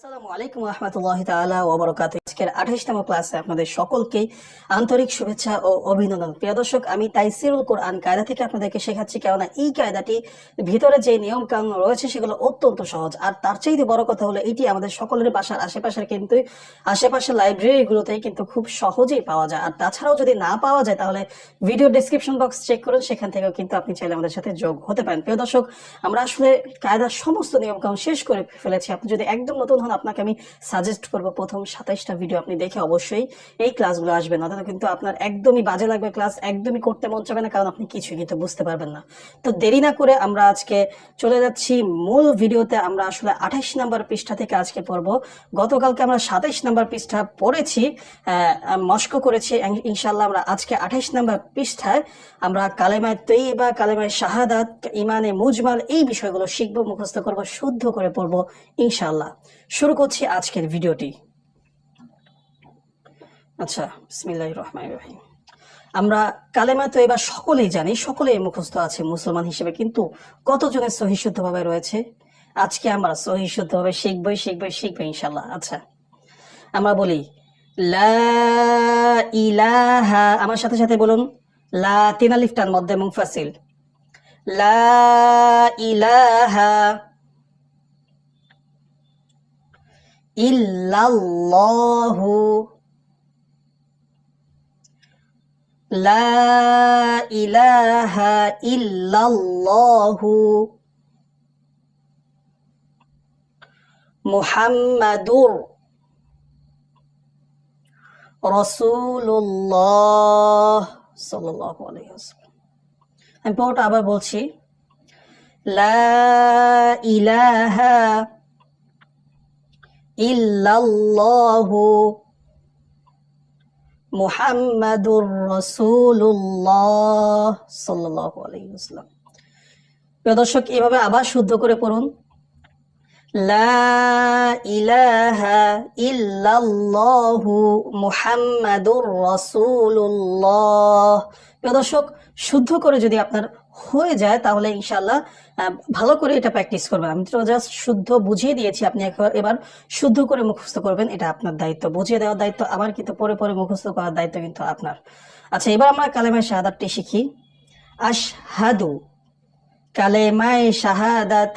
আসসালামু আলাইকুম রহমতুল্লাহ বারাকাতুহু আজকের 28তম ক্লাসে আপনাদের সকলকে আন্তরিক শুভেচ্ছা ও অভিনন্দন। প্রিয় দর্শক, আমি তাইসিরুল কোরআন কায়দা থেকে আপনাদেরকে শেখাচ্ছি কেননা এই কায়দাটি ভিতরে যে নিয়ম কানুন রয়েছে সেগুলো অত্যন্ত সহজ। আর তার বড় কথা হলো, এটি আমাদের সকলের বাসার আশেপাশের কিন্তু আশেপাশের লাইব্রেরিগুলোতেই কিন্তু খুব সহজেই পাওয়া যায়। আর তাছাড়াও যদি না পাওয়া যায়, তাহলে ভিডিও ডেসক্রিপশন বক্স চেক করুন। সেখান থেকেও কিন্তু আপনি চাইলে আমাদের সাথে যোগ হতে পারেন। প্রিয় দর্শক, আমরা আসলে কায়দার সমস্ত নিয়ম কানুন শেষ করে ফেলেছি। আপনি যদি একদম নতুন হন আপনাকে আমি সাজেস্ট করব প্রথম সাতাইশটা ভিডিও আপনি দেখে অবশ্যই এই ক্লাসগুলো আসবেন। অর্থাৎ কিন্তু আপনার একদমই বাজে লাগবে ক্লাস একদমই করতে মন চাবে না, কারণ আপনি কিছুই কিন্তু বুঝতে পারবেন না। তো দেরি না করে আমরা আজকে চলে যাচ্ছি মূল ভিডিওতে আমরা আসলে আঠাইশ নাম্বার পৃষ্ঠা থেকে আজকে পড়ব। গতকালকে আমরা সাতাইশ নাম্বার পৃষ্ঠা পড়েছি মস্ক করেছি। ইন- ইনশাল্লাহ আমরা আজকে আঠাইশ নাম্বার পৃষ্ঠায় আমরা কালেমায় তৈবা কালেমায় শাহাদাত, ইমানে মুজমাল এই বিষয়গুলো শিখব, মুখস্থ করব, শুদ্ধ করে পড়ব ইনশাল্লাহ শুরু করছি আজকের ভিডিওটি। আচ্ছা বিসমিল্লাহির রহমানির রহিম। আমরা কালেমা তো এবার সকলেই জানি, সকলেই মুখস্থ আছে মুসলমান হিসেবে, কিন্তু কতজনের সহিশুদ্ধভাবে রয়েছে? আজকে আমরা সহিশুদ্ধভাবে শিখবই শিখবই শিখব ইনশাল্লাহ আচ্ছা আমরা বলি, লা ইলাহা, আমার সাথে সাথে বলুন, লা তিনালিফটান মধ্যে মুফাসিল লা ইলাহা ইল্লাল্লাহু। লা ইলাহা ইল্লাল্লাহু। মুহাম্মাদুর রসুল্লাহ সাল্লাল্লাহু আলাইহি ওয়াসাল্লাম। আমি পুরোটা আবার বলছি, লা ইলাহা ইল্লাল্লাহু মুহাম্মাদুর রাসূলুল্লাহ সাল্লাল্লাহু আলাইহি ওয়াসাল্লাম। প্রিয় দর্শক, এভাবে আবার শুদ্ধ করে পড়ুন। লা ইলাহা ইল্লাল্লাহু মুহাম্মাদুর রাসূলুল্লাহ প্রিয় দর্শক, শুদ্ধ করে যদি আপনার হয়ে যায়, তাহলে ইনশাল্লাহ ভালো করে এটা প্র্যাকটিস করবেন। আমি তো জাস্ট শুদ্ধ বুঝিয়ে দিয়েছি, আপনি একবার- এবার শুদ্ধ করে মুখস্থ করবেন, এটা আপনার দায়িত্ব। বুঝিয়ে দেওয়ার দায়িত্ব আমার কিন্তু পরে পরে মুখস্থ করার দায়িত্ব কিন্তু আপনার। আচ্ছা এবার আমরা কালেমায় শাহাদাতটি শিখি। আশ আশহাদু কালেমায় শাহাদাত,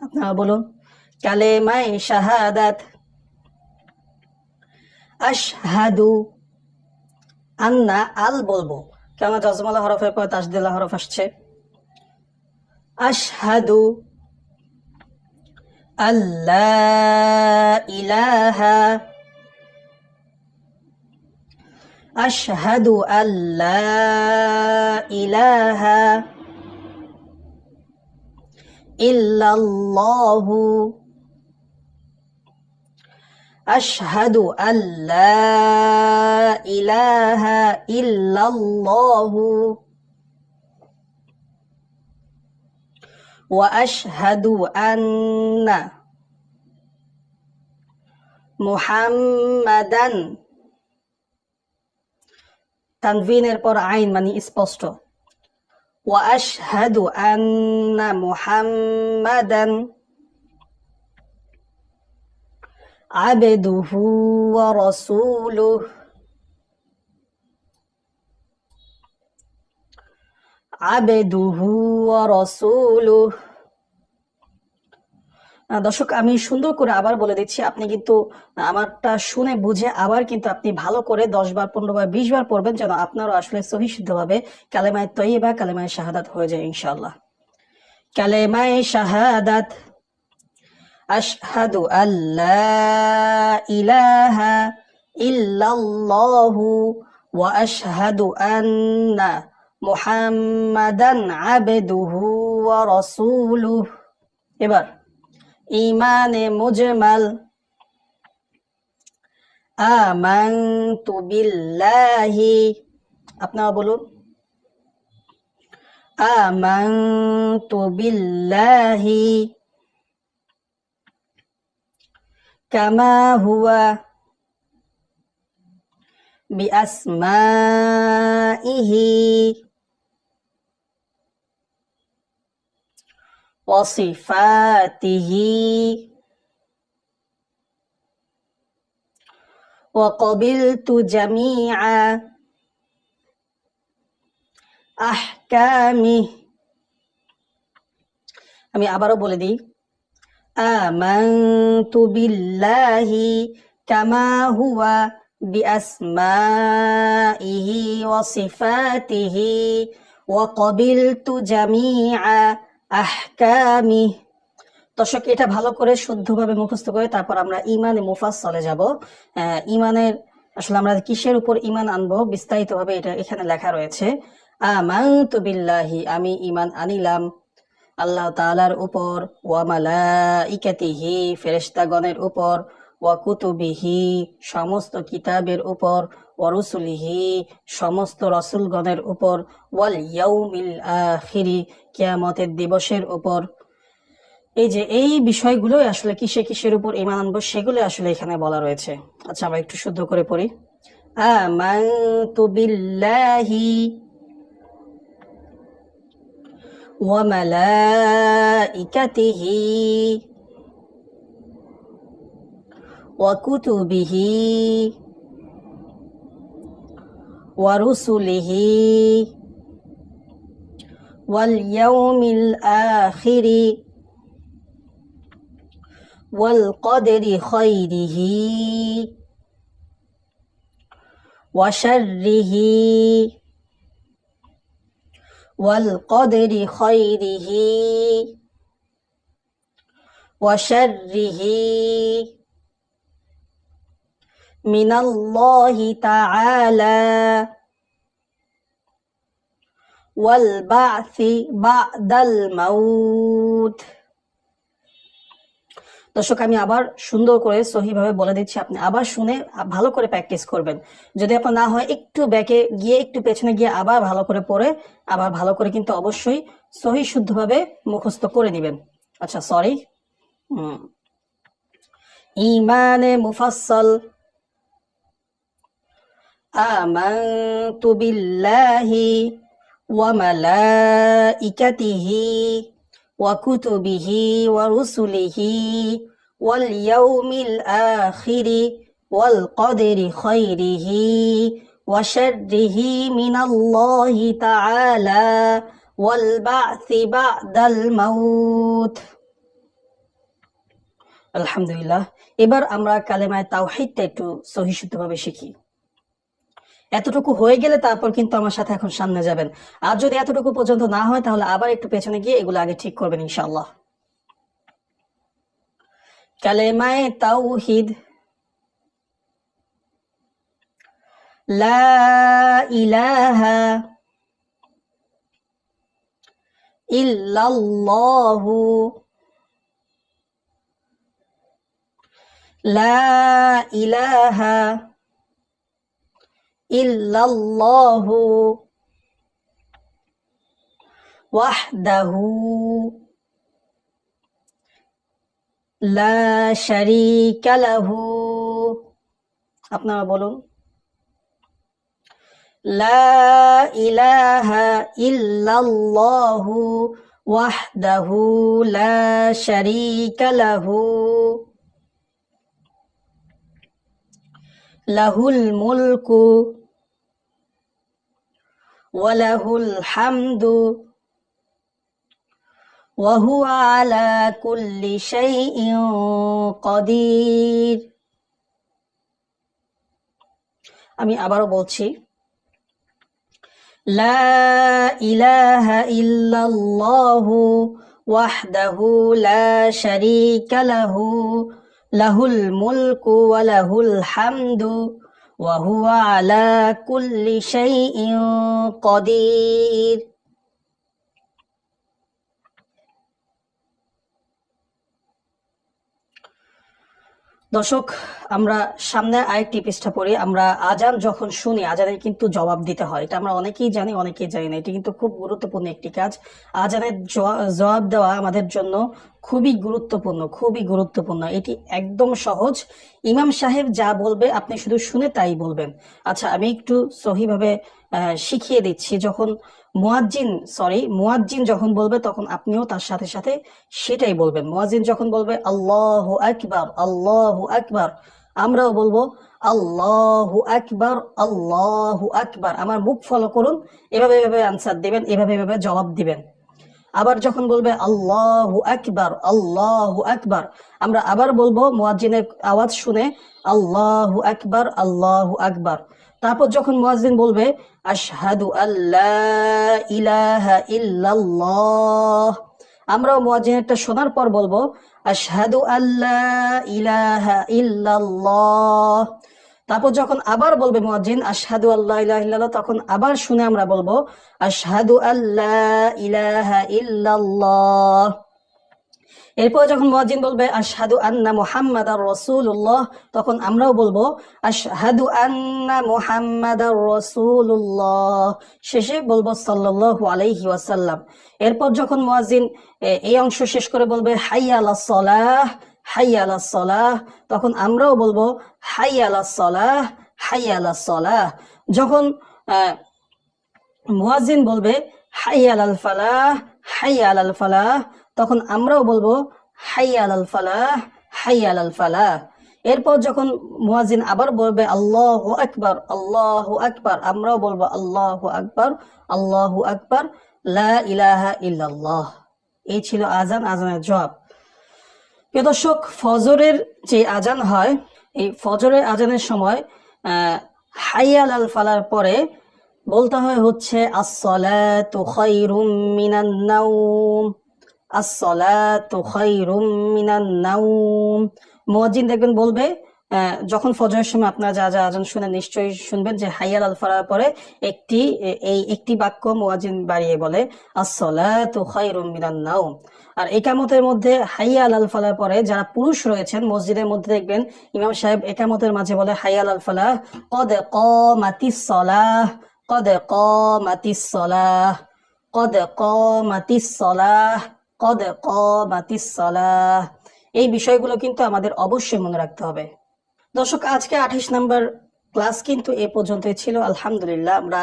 আপনারা বলুন। কালেমায় শাহাদাত, আশহাদু, আন্না আল বলব। কেন জজমালা হরফের পর তাসদিল্লা হরফ আসছে? আশহাদু আল্লাহ ইলাহা আশহাদু আল্লাহ ইলাহা ইল্লাল্লাহু أشهد أن لا إله إلا الله وأشهد أن محمدا তানভিনের পর আইন মানে স্পষ্ট وأشهد أن محمدا عبده ورسوله عبده ورسوله আহ, দর্শক আমি সুন্দর করে আবার বলে দিচ্ছি আপনি কিন্তু আমারটা শুনে বুঝে আবার কিন্তু আপনি ভালো করে দশ বার পনেরো বার বিশ বার পড়বেন যেন আপনারও আসলে সহি শুদ্ধভাবে কালেমায় তৈবা কালেমায় শাহাদাত হয়ে যায় ইনশাআল্লাহ কালেমায় শাহাদাত আশহাদু আল্লাহ ইলাহা ইল্লাল্লাহু ওয়া আশহাদু আন্না মুহাম্মাদান আবদুহু ওয়া রাসূলুহু। এবার ইমানে মুজমাল। আমানতু বিল্লাহি। আপনারা বলুন। আমানতু বিল্লাহি। kama huwa bi asma'ihi wa sifatihi wa qabiltu jami'a ahkami আমি আবারও বলে দিই آمنت بالله كما هو بأسمائه وصفاته وقبلت جميع أحكامه দর্শক এটা ভালো করে শুদ্ধভাবে মুখস্থ করে তারপর আমরা ইমানে মুফাসসলে যাব আহ, ইমানের আসলে আমরা কিসের উপর ইমান আনবো বিস্তারিতভাবে এটা এখানে লেখা রয়েছে আমানতু বিল্লাহি আমি ইমান আনিলাম আল্লাহ তালার উপর, ওয়া মালাইকাতিহি, ফেরেশতাগণের উপর, ওয়া কুতুবিহি, সমস্ত কিতাবের উপর, ওয়া রুসুলিহি, সমস্ত রসুলগণের উপর, ওয়াল ইয়াউমিল আখিরি, কিয়ামতের দিবসের উপর। এই যে এই বিষয়গুলো আসলে কিসে কিসের উপর ইমান আনব সেগুলো আসলে এখানে বলা রয়েছে। আচ্ছা আমরা একটু শুদ্ধ করে পড়ি। আমানতু বিল্লাহি وملائكته وكتبه ورسله واليوم الآخر والقدر خيره وشره والقدر خيره وشره من الله تعالى والبعث بعد الموت দর্শক, আমি আবার সুন্দর করে সহিভাবে বলে দিচ্ছি, আপনি আবার শুনে ভালো করে প্র্যাকটিস করবেন। যদি আপনার না হয়, একটু ব্যাকে গিয়ে, একটু পেছনে গিয়ে আবার ভালো করে পড়ে, আবার ভালো করে কিন্তু অবশ্যই সহি শুদ্ধভাবে মুখস্থ করে নেবেন। আচ্ছা সরি ইমানে মুফাসসল। আমানতু বিল্লাহি ওয়া মালাইকাতিহি। وكتبه ورسله واليوم الآخر والقدر خيره وشره من الله تعالى والبعث بعد الموت আলহামদুলিল্লাহ এবার আমরা কালেমায় তাওহিদটা একটু সহিশুদ্ধভাবে শিখি এতটুকু হয়ে গেলে তারপর কিন্তু আমার সাথে এখন সামনে যাবেন। আর যদি এতটুকু পর্যন্ত না হয়, তাহলে আবার একটু পেছনে গিয়ে এগুলো আগে ঠিক করবেন ইনশাল্লাহ কালেমায়ে তাওহিদ। লা ইলাহা ইল্লাল্লাহু। إلا الله وحده لا شريك له আপনারা বলুন لا إله إلا الله وحده لا شريك له له الملك وله الحمد وهو على كل شيء قدير. আমি আবারও বলছি لا إله إلا الله وحده لا شريك له লাহুল মুলকু ওয়া লাহুল হামদু ওয়া হুয়া আলা কুল্লি শাইইন কদির। দর্শক, আমরা সামনে আরেকটি পৃষ্ঠা পড়ি। আমরা আজান যখন শুনি, আজানের কিন্তু জবাব দিতে হয়। এটা আমরা অনেকেই জানি অনেকেই জানি না। এটি কিন্তু খুব গুরুত্বপূর্ণ একটি কাজ। আজানের জবাব দেওয়া আমাদের জন্য খুবই গুরুত্বপূর্ণ খুবই গুরুত্বপূর্ণ। এটি একদম সহজ। ইমাম সাহেব যা বলবে, আপনি শুধু শুনে তাই বলবেন। আচ্ছা আমি একটু সহিভাবে শিখিয়ে দিচ্ছি। যখন মুয়াজ্জিন সরি মুয়াজ্জিন যখন বলবে তখন আপনিও তার সাথে সাথে সেটাই বলবেন। মুয়াজ্জিন যখন বলবে, আল্লাহু আকবার আল্লাহু আকবার আমরাও বলব, আল্লাহু আকবার আল্লাহু আকবার আমার মুখ ফলো করুন, এভাবে এভাবে আনসার দিবেন, এভাবে এভাবে জবাব দিবেন। আবার যখন বলবে, আল্লাহু আকবার আল্লাহু আকবার আমরা আবার বলব, মুয়াজ্জিনের আওয়াজ শুনে, আল্লাহু আকবার আল্লাহু আকবার তারপর যখন মুয়াজ্জিন বলবে, আশহাদু আল্লাহ ইলাহা ইল্লাল্লাহ, আমরাও মুয়াজ্জিনেরটা শোনার পর বলব, আশহাদু আল্লাহ ইলাহা ইল্লাল্লাহ, তারপর যখন আবার বলবে মুয়াজ্জিন, আশহাদু আল্লাহ ইলাহা ইল্লাল্লাহ, তখন আবার শুনে আমরা বলব, আশহাদু আল্লাহ ইলাহা ইল্লাল্লাহ এরপর যখন মুয়াজ্জিন বলবে আশহাদু আন্না মুহাম্মাদার রাসূলুল্লাহ তখন আমরাও বলব আশহাদু আন্না মুহাম্মাদার রাসূলুল্লাহ শেষে বলব সাল্লাল্লাহু আলাইহি ওয়াসাল্লাম এরপর যখন মুয়াজ্জিন এই অংশ শেষ করে বলবে হাইয়া আলাস সালাহ হাইয়া আলাস সালাহ তখন আমরাও বলব হাইয়া আলাস সালাহ হাইয়া আলাস সালাহ যখন আহ, মুয়াজ্জিন বলবে হাইয়া আলাল ফালাহ হাইয়া আলাল ফালাহ তখন আমরাও বলব হাইয়া আলাল ফালাহ হাইয়া আলাল ফালাহ। এরপর যখন মুয়াজ্জিন আবার বলবে আল্লাহ আকবার আল্লাহ আকবার আমরাও বলব আল্লাহ আকবার আল্লাহ আকবার লা ইলাহা ইল্লাল্লাহ। এই ছিল আজান আজানের জবাব। প্রিয় দর্শক ফজরের যে আজান হয় এই ফজরের আজানের সময় আহ, হাইয়াল আল ফালার পরে বলতে হয় হচ্ছে আসসালাতু খায়রুম মিনান নাওম। মুয়াজ্জিন দেখবেন বলবে যখন ফজরের সময় আপনারা যা যা আজান শুনে নিশ্চয়ই শুনবেন যে হাইয়াল আল ফালার পরে একটি, এই একটি বাক্য মুয়াজ্জিন বাড়িয়ে বলে, আসসালাতু খায়রুম মিনান নাওম। আর একামতের মধ্যে হাইয়া আল ফালার পরে যারা পুরুষ রয়েছেন, মসজিদের মধ্যে দেখবেন ইমাম সাহেব একামতের মাঝে বলে হাইয়া আল ফালাহ কদ কমাতিস সলাহ, কদ কমাতিস সলাহ, কদ কমাতিস সলাহ। কদ কমাতিস এই বিষয়গুলো কিন্তু আমাদের অবশ্যই মনে রাখতে হবে। দর্শক, আজকে আঠাইশ নাম্বার ক্লাস কিন্তু এ পর্যন্তই ছিল। আলহামদুলিল্লাহ, আমরা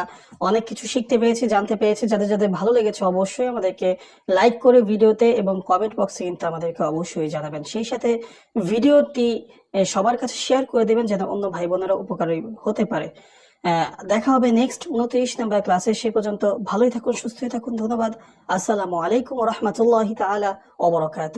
অনেক কিছু শিখতে পেরেছি, জানতে পেরেছি। যাদের যাদের ভালো লেগেছে অবশ্যই আমাদেরকে লাইক করে ভিডিওতে এবং কমেন্ট বক্সে কিন্তু আমাদেরকে অবশ্যই জানাবেন। সেই সাথে ভিডিওটি সবার কাছে শেয়ার করে দেবেন যেন অন্য ভাই বোনেরা উপকারী হতে পারে। দেখা হবে নেক্সট উনত্রিশ নাম্বার ক্লাসে সে পর্যন্ত ভালোই থাকুন, সুস্থই থাকুন। ধন্যবাদ। আসসালামু আলাইকুম রহমতুল্লাহ তালা অবরকাত